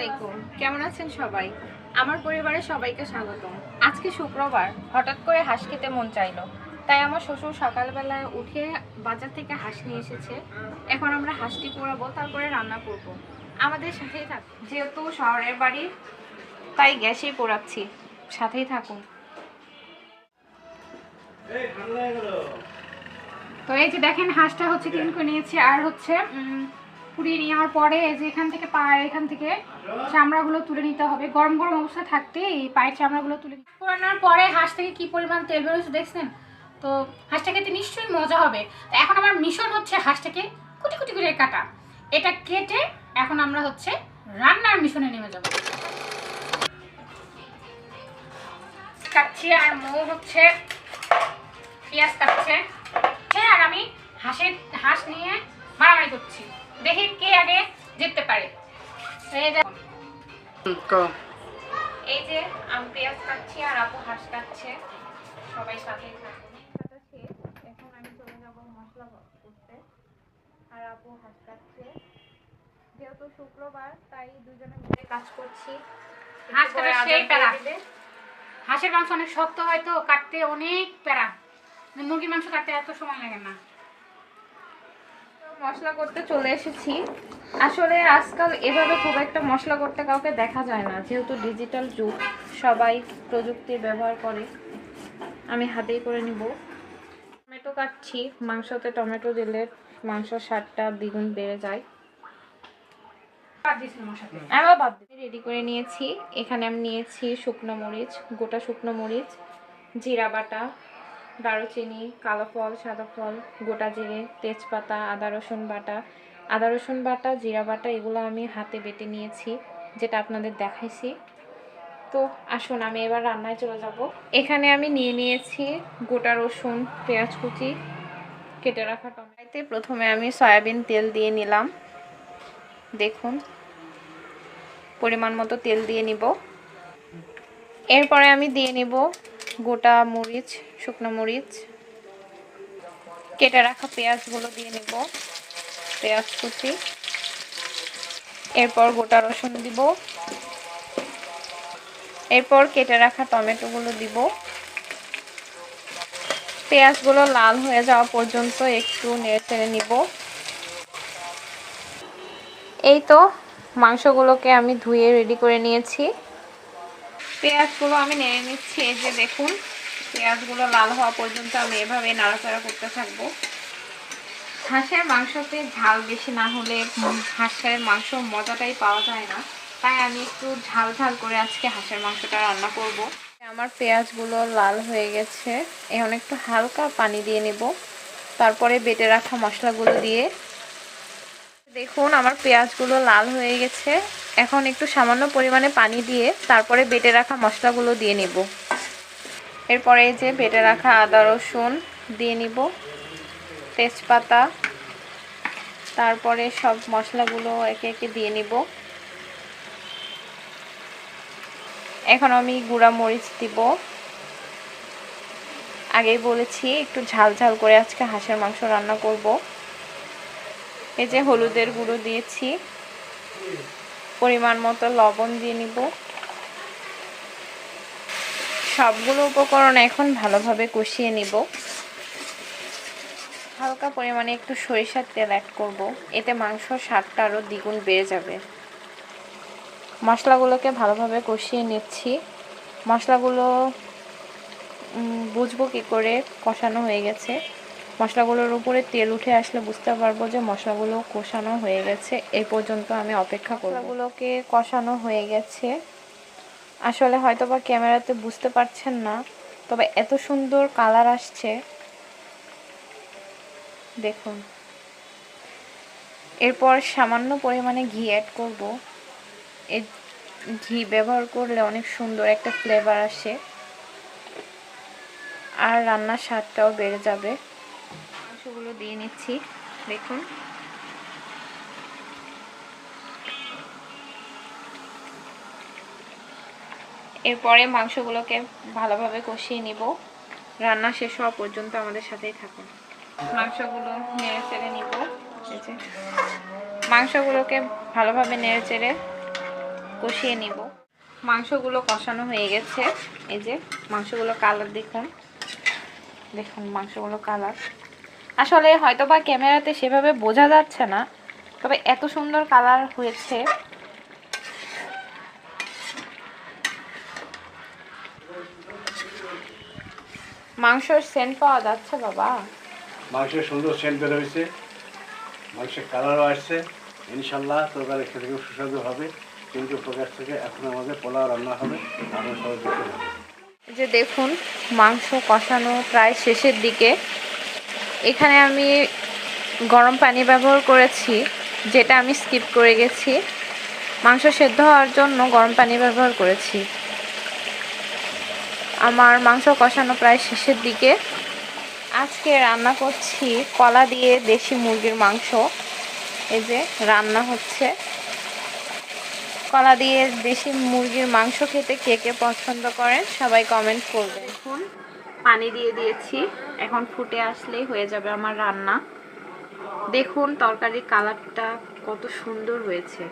আলাইকুম। কেমন আছেন সবাই? আমার পরিবারের সবাইকে স্বাগতম। আজকে শুক্রবার, হঠাৎ করে হাঁস খেতে মন চাইলো। তাই আমার শ্বশুর সকালবেলায় উঠে বাজার থেকে হাঁস নিয়ে এসেছে। এখন আমরা হাঁসটি পোড়াবো, তারপরে রান্না করব। আমাদের সাথেই থাক যেহেতু শহরের বাড়ি, তাই গ্যাসেই পোড়াচ্ছি। সাথেই থাকুন। তো এই যে দেখেন, হাঁসটা হচ্ছে ক্লিন করে নিয়েছি। আর হচ্ছে পুড়িয়ে নেওয়ার পরে এই যে এখান থেকে পায়ের এখান থেকে চামড়াগুলো তুলে নিতে হবে। গরম গরম অবস্থা থাকতে এই পায়ের চামড়াগুলো তুলে পোড়ানোর পরে হাঁস থেকে কি পরিমাণ তেল বেরোচ্ছে দেখছেন? তো হাঁসটা খেতে নিশ্চয়ই মজা হবে। তো এখন আমার মিশন হচ্ছে হাঁসটাকে কুটি কুটি করে কাটা। এটা কেটে এখন আমরা হচ্ছে রান্নার মিশনে নেমে যাব। কাটছি আর মৌ হচ্ছে পেঁয়াজ কাটছে। হ্যাঁ আর আমি হাঁসের হাঁস নিয়ে মারামারি করছি। দেখি কে আগে জিততে পারে। এই যে- আমি পেঁয়াজ কাটছি আর আপু হাঁস কাটছে। সবাই থাকুন। কাটা এখন আমি চলে যাব মশলা করতে। আর আপু হাঁস কাটছে। যেহেতু শুক্রবার তাই দুজনে মিলে কাজ করছি। হাঁস কাটা সেই প্যারা। হাঁসের মাংস অনেক শক্ত হয় তো কাটতে অনেক প্যারা। মুরগির মাংস কাটতে এত সময় লাগে না। মশলা করতে চলে এসেছি। আসলে আজকাল এভাবে খুব একটা মশলা করতে কাউকে দেখা যায় না। যেহেতু ডিজিটাল যুগ সবাই প্রযুক্তি ব্যবহার করে। আমি হাতেই করে নিব। টমেটো কাটছি। মাংসতে টমেটো দিলে মাংস স্বাদটা দ্বিগুণ বেড়ে যায়। আবার বাদ রেডি করে নিয়েছি। এখানে আমি নিয়েছি শুকনো মরিচ গোটা শুকনো মরিচ জিরা বাটা দারুচিনি, কালো ফল, সাদা ফল, গোটা জিরে, তেজপাতা, আদা, রসুন বাটা। আদা, রসুন বাটা, জিরা বাটা, এগুলো আমি হাতে বেটে নিয়েছি, যেটা আপনাদের দেখাইছি। তো আসুন, আমি এবার রান্নায় চলে যাব। এখানে আমি নিয়ে নিয়েছি গোটা রসুন, পেঁয়াজ কুচি, কেটে রাখা টমেটোতে। প্রথমে আমি সয়াবিন তেল দিয়ে নিলাম। দেখুন, পরিমাণ মতো তেল দিয়ে নিব। এরপরে আমি দিয়ে নিব গোটা মরিচ, শুকনো মরিচ। কেটে রাখা পেঁয়াজগুলো দিয়ে নিব, পেঁয়াজ কুচি। এরপর গোটা রসুন দিব। এরপর কেটে রাখা টমেটোগুলো দিব। পেঁয়াজগুলো লাল হয়ে যাওয়া পর্যন্ত একটু নেড়ে চেড়ে নিব। এই তো মাংসগুলোকে আমি ধুয়ে রেডি করে নিয়েছি। পেঁয়াজগুলো আমি নেড়ে নিচ্ছি, এই যে দেখুন, পেঁয়াজগুলো লাল হওয়া পর্যন্ত আমি এভাবে নাড়াচাড়া করতে থাকব। হাঁসের মাংসতে ঝাল বেশি না হলে হাঁসের মাংস মজাটাই পাওয়া যায় না। তাই আমি একটু ঝাল ঝাল করে আজকে হাঁসের মাংসটা রান্না করব। আমার পেঁয়াজগুলো লাল হয়ে গেছে এখন একটু হালকা পানি দিয়ে নেব। তারপরে বেটে রাখা মশলাগুলো দিয়ে। দেখুন, আমার পেঁয়াজগুলো লাল হয়ে গেছে। এখন একটু সামান্য পরিমাণে পানি দিয়ে তারপরে বেটে রাখা মশলাগুলো দিয়ে নিব। এরপরে এই যে বেটে রাখা আদা রসুন দিয়ে নিব, তেজপাতা, তারপরে সব মশলাগুলো একে একে দিয়ে নিব। এখন আমি গুঁড়া মরিচ দিব। আগেই বলেছি, একটু ঝাল ঝাল করে আজকে হাঁসের মাংস রান্না করব। এই যে হলুদের গুঁড়ো দিয়েছি। পরিমাণ মতো লবণ দিয়ে নিব। সবগুলো উপকরণ এখন ভালোভাবে কষিয়ে নিব। হালকা পরিমাণে একটু সরিষার তেল অ্যাড করব। এতে মাংস স্বাদটা আরও দ্বিগুণ বেড়ে যাবে। মশলাগুলোকে ভালোভাবে কষিয়ে নিচ্ছি। মশলাগুলো বুঝব কী করে কষানো হয়ে গেছে। মশলাগুলোর উপরে তেল উঠে আসলে বুঝতে পারব যে মশলাগুলো কষানো হয়ে গেছে। এই পর্যন্ত আমি অপেক্ষা করব। মশলাগুলোকে কষানো হয়ে গেছে। আসলে হয়তো বা ক্যামেরাতে বুঝতে পারছেন না, তবে এত সুন্দর কালার আসছে। দেখুন। এরপর সামান্য পরিমাণে ঘি অ্যাড করব। এই ঘি ব্যবহার করলে অনেক সুন্দর একটা ফ্লেভার আসে। আর রান্নার স্বাদটাও বেড়ে যাবে। দিয়ে নিচ্ছি, দেখুন। এরপরে মাংসগুলোকে ভালোভাবে কষিয়ে নিব। রান্না শেষ হওয়া পর্যন্ত আমাদের সাথেই থাকুন। মাংসগুলো নেড়ে চেড়ে নিব। মাংসগুলোকে ভালোভাবে নেড়ে চেড়ে কষিয়ে নিব। মাংসগুলো কষানো হয়ে গেছে। এই যে মাংসগুলো কালার দেখুন। দেখুন মাংসগুলো কালার। আসলে হয়তো বা ক্যামেরাতে সেভাবে বোঝা যাচ্ছে না তবে এত সুন্দর কালার হয়েছে। মাংসর সেন্ট পাওয়া যাচ্ছে বাবা। মাংসের সুন্দর সেন্ট বের হয়েছে। মাংসের কালারও আসছে। ইনশাল্লাহ তরকারি খেতে খুব সুস্বাদু হবে। কিন্তু প্রকাশ থেকে এখন আমাদের পোলাও রান্না হবে। আমরা সবাই যে দেখুন মাংস কষানো প্রায় শেষের দিকে। এখানে আমি গরম পানি ব্যবহার করেছি, যেটা আমি স্কিপ করে গেছি। মাংস সেদ্ধ হওয়ার জন্য গরম পানি ব্যবহার করেছি। আমার মাংস কষানো প্রায় শেষের দিকে। আজকে রান্না করছি কলা দিয়ে দেশি মুরগির মাংস। এই যে রান্না হচ্ছে। কলা দিয়ে দেশি মুরগির মাংস খেতে কে কে পছন্দ করেন সবাই কমেন্ট করবেন। পানি দিয়ে দিয়েছি। এখন ফুটে আসলেই হয়ে যাবে আমার রান্না। দেখুন, তরকারির কালারটা কত সুন্দর হয়েছে।